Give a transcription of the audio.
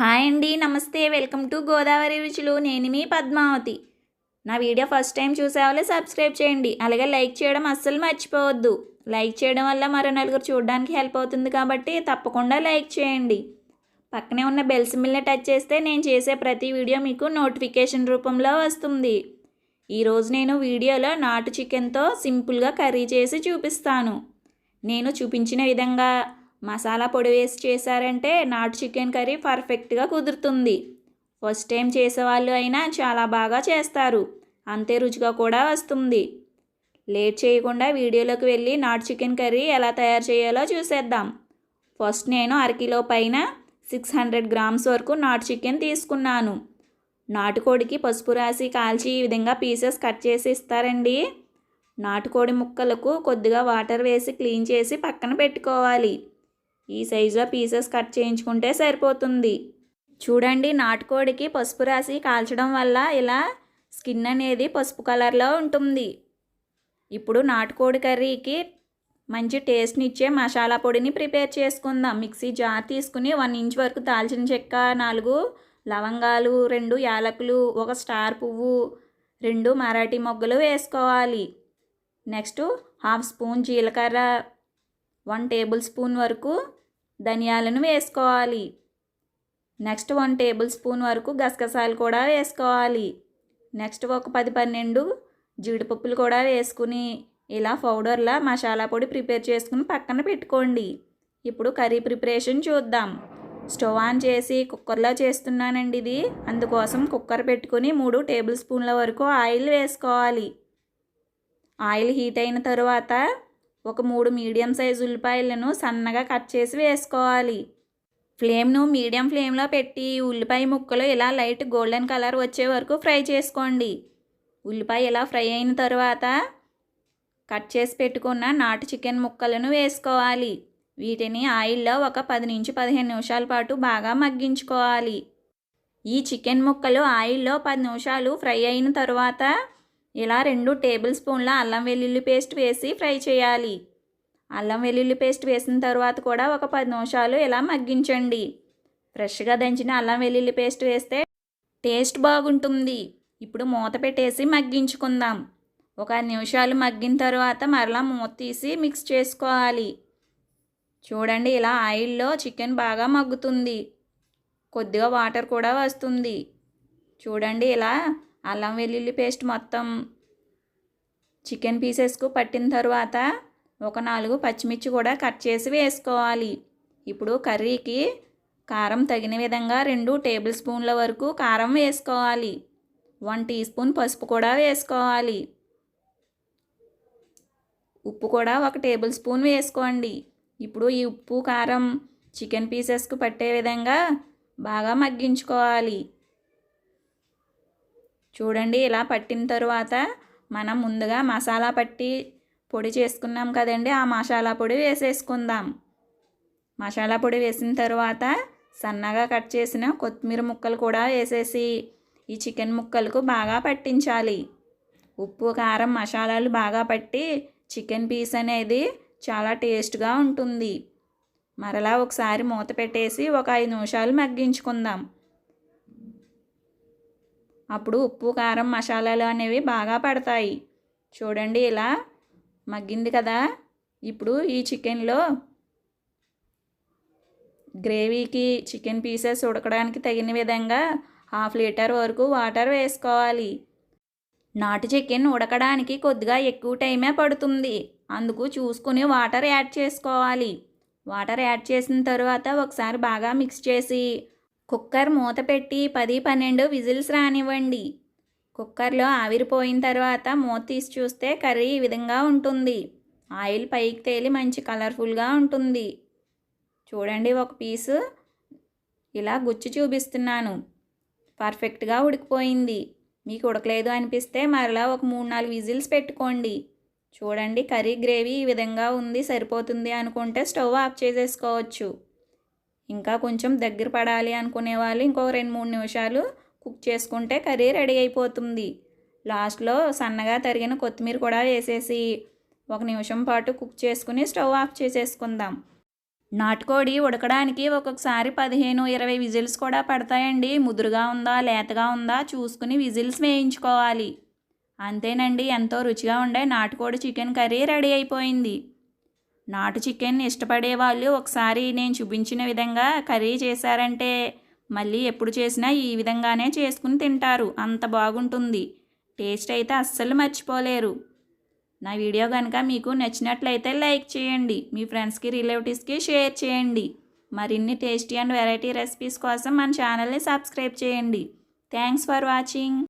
Hi అండి నమస్తే. Welcome to Godavari రుచులు. నేను మీ పద్మావతి. నా వీడియో ఫస్ట్ టైం చూసేవాళ్ళే సబ్స్క్రైబ్ చేయండి. అలాగే లైక్ చేయడం అస్సలు మర్చిపోవద్దు. లైక్ చేయడం వల్ల మరో నలుగురు చూడడానికి హెల్ప్ అవుతుంది కాబట్టి తప్పకుండా లైక్ చేయండి. పక్కనే ఉన్న బెల్ సింబల్ని టచ్ చేస్తే నేను చేసే ప్రతి వీడియో మీకు నోటిఫికేషన్ రూపంలో వస్తుంది. ఈరోజు నేను వీడియోలో నాటు చికెన్తో సింపుల్గా కర్రీ చేసి చూపిస్తాను. నేను చూపించిన విధంగా మసాలా పొడి వేసి చేశారంటే నాటు చికెన్ కర్రీ పర్ఫెక్ట్గా కుదురుతుంది. ఫస్ట్ టైం చేసేవాళ్ళు అయినా చాలా బాగా చేస్తారు. అంతే రుచిగా కూడా వస్తుంది. లేట్ చేయకుండా వీడియోలోకి వెళ్ళి నాటు చికెన్ కర్రీ ఎలా తయారు చేయాలో చూసేద్దాం. ఫస్ట్ నేను అరకిలో పైన సిక్స్ హండ్రెడ్ గ్రామ్స్ వరకు నాటు చికెన్ తీసుకున్నాను. నాటుకోడికి పసుపు రాసి కాల్చి ఈ విధంగా పీసెస్ కట్ చేసి ఇస్తారండి. నాటుకోడి ముక్కలకు కొద్దిగా వాటర్ వేసి క్లీన్ చేసి పక్కన పెట్టుకోవాలి. ఈ సైజులో పీసెస్ కట్ చేయించుకుంటే సరిపోతుంది. చూడండి నాటుకోడికి పసుపు రాసి కాల్చడం వల్ల ఇలా స్కిన్ అనేది పసుపు కలర్లో ఉంటుంది. ఇప్పుడు నాటుకోడి కర్రీకి మంచి టేస్ట్ని ఇచ్చే మసాలా పొడిని ప్రిపేర్ చేసుకుందాం. మిక్సీ జార్ తీసుకుని వన్ ఇంచ్ వరకు దాల్చిన చెక్క నాలుగు లవంగాలు రెండు యాలకులు ఒక స్టార్ పువ్వు రెండు మరాఠీ మొగ్గలు వేసుకోవాలి. నెక్స్ట్ హాఫ్ స్పూన్ జీలకర్ర వన్ టేబుల్ స్పూన్ వరకు ధనియాలను వేసుకోవాలి. నెక్స్ట్ వన్ టేబుల్ స్పూన్ వరకు గసగసాలు కూడా వేసుకోవాలి. నెక్స్ట్ ఒక పది పన్నెండు జీడిపప్పులు కూడా వేసుకుని ఇలా పౌడర్లా మసాలా పొడి ప్రిపేర్ చేసుకుని పక్కన పెట్టుకోండి. ఇప్పుడు కర్రీ ప్రిపరేషన్ చూద్దాం. స్టవ్ ఆన్ చేసి కుక్కర్లో చేస్తున్నానండి ఇది. అందుకోసం కుక్కర్ పెట్టుకుని మూడు టేబుల్ స్పూన్ల వరకు ఆయిల్ వేసుకోవాలి. ఆయిల్ హీట్ అయిన తరువాత ఒక మూడు మీడియం సైజు ఉల్లిపాయలను సన్నగా కట్ చేసి వేసుకోవాలి. ఫ్లేమ్ను మీడియం ఫ్లేమ్లో పెట్టి ఉల్లిపాయ ముక్కలు ఇలా లైట్ గోల్డెన్ కలర్ వచ్చే వరకు ఫ్రై చేసుకోండి. ఉల్లిపాయ ఇలా ఫ్రై అయిన తర్వాత కట్ చేసి పెట్టుకున్న నాటు చికెన్ ముక్కలను వేసుకోవాలి. వీటిని ఆయిల్లో ఒక పది నుంచి పదిహేను నిమిషాల పాటు బాగా మగ్గించుకోవాలి. ఈ చికెన్ ముక్కలు ఆయిల్లో పది నిమిషాలు ఫ్రై అయిన తర్వాత ఇలా రెండు టేబుల్ స్పూన్ల అల్లం వెల్లుల్లి పేస్ట్ వేసి ఫ్రై చేయాలి. అల్లం వెల్లుల్లి పేస్ట్ వేసిన తర్వాత కూడా ఒక పది నిమిషాలు ఇలా మగ్గించండి. ఫ్రెష్గా దంచిన అల్లం వెల్లుల్లి పేస్ట్ వేస్తే టేస్ట్ బాగుంటుంది. ఇప్పుడు మూత పెట్టేసి మగ్గించుకుందాం. ఒక నిమిషాలు మగ్గిన తర్వాత మరలా మూత తీసి మిక్స్ చేసుకోవాలి. చూడండి ఇలా ఆయిల్లో చికెన్ బాగా మగ్గుతుంది. కొద్దిగా వాటర్ కూడా వస్తుంది. చూడండి ఇలా అల్లం వెల్లుల్లి పేస్ట్ మొత్తం చికెన్ పీసెస్కు పట్టిన తర్వాత ఒక నాలుగు పచ్చిమిర్చి కూడా కట్ చేసి వేసుకోవాలి. ఇప్పుడు కర్రీకి కారం తగిన విధంగా రెండు టేబుల్ స్పూన్ల వరకు కారం వేసుకోవాలి. వన్ టీ స్పూన్ పసుపు కూడా వేసుకోవాలి. ఉప్పు కూడా ఒక టేబుల్ స్పూన్ వేసుకోండి. ఇప్పుడు ఈ ఉప్పు కారం చికెన్ పీసెస్కు పట్టే విధంగా బాగా మగ్గించుకోవాలి. చూడండి ఇలా పట్టిన తరువాత మనం ముందుగా మసాలా పట్టి పొడి చేసుకున్నాం కదండి ఆ మసాలా పొడి వేసేసుకుందాం. మసాలా పొడి వేసిన తర్వాత సన్నగా కట్ చేసిన కొత్తిమీర ముక్కలు కూడా వేసేసి ఈ చికెన్ ముక్కలకు బాగా పట్టించాలి. ఉప్పు కారం మసాలాలు బాగా పట్టి చికెన్ పీస్ అనేది చాలా టేస్ట్గా ఉంటుంది. మరలా ఒకసారి మూత పెట్టేసి ఒక ఐదు నిమిషాలు మగ్గించుకుందాం. అప్పుడు ఉప్పు కారం మసాలాలు అనేవి బాగా పడతాయి. చూడండి ఇలా మగ్గింది కదా. ఇప్పుడు ఈ చికెన్లో గ్రేవీకి చికెన్ పీసెస్ ఉడకడానికి తగిన విధంగా హాఫ్ లీటర్ వరకు వాటర్ వేసుకోవాలి. నాటు చికెన్ ఉడకడానికి కొద్దిగా ఎక్కువ టైమే పడుతుంది. అందుకు చూసుకుని వాటర్ యాడ్ చేసుకోవాలి. వాటర్ యాడ్ చేసిన తర్వాత ఒకసారి బాగా మిక్స్ చేసి కుక్కర్ మూత పెట్టి పది పన్నెండు విజిల్స్ రానివ్వండి. కుక్కర్లో ఆవిరిపోయిన తర్వాత మూత తీసి చూస్తే కర్రీ ఈ విధంగా ఉంటుంది. ఆయిల్ పైకి తేలి మంచి కలర్ఫుల్గా ఉంటుంది. చూడండి ఒక పీసు. ఇలా గుచ్చి చూపిస్తున్నాను. పర్ఫెక్ట్గా ఉడికిపోయింది. మీకు ఉడకలేదు అనిపిస్తే మరలా ఒక మూడు నాలుగు విజిల్స్ పెట్టుకోండి. చూడండి కర్రీ గ్రేవీ ఈ విధంగా ఉంది సరిపోతుంది అనుకుంటే స్టవ్ ఆఫ్ చేసేసుకోవచ్చు. ఇంకా కొంచెం దగ్గర పడాలి అనుకునే వాళ్ళు ఇంకో రెండు మూడు నిమిషాలు కుక్ చేసుకుంటే కర్రీ రెడీ అయిపోతుంది. లాస్ట్లో సన్నగా తరిగిన కొత్తిమీర కూడా వేసేసి ఒక నిమిషం పాటు కుక్ చేసుకుని స్టవ్ ఆఫ్ చేసేసుకుందాం. నాటుకోడి ఉడకడానికి ఒక్కొక్కసారి పదిహేను ఇరవై విజిల్స్ కూడా పడతాయండి. ముదురుగా ఉందా లేతగా ఉందా చూసుకుని విజిల్స్ వేయించుకోవాలి. అంతేనండి ఎంతో రుచిగా ఉండే నాటుకోడి చికెన్ కర్రీ రెడీ అయిపోయింది. నాటు చికెన్ ఇష్టపడే వాళ్ళు ఒకసారి నేను చూపించిన విధంగా కర్రీ చేశారంటే మళ్ళీ ఎప్పుడు చేసినా ఈ విధంగానే చేసుకుని తింటారు. అంత బాగుంటుంది. టేస్ట్ అయితే అస్సలు మర్చిపోలేరు. నా వీడియో కనుక మీకు నచ్చినట్లయితే లైక్ చేయండి. మీ ఫ్రెండ్స్కి రిలేటివ్స్కి షేర్ చేయండి. మరిన్ని టేస్టీ అండ్ వెరైటీ రెసిపీస్ కోసం మన ఛానల్ని సబ్స్క్రైబ్ చేయండి. Thanks for watching.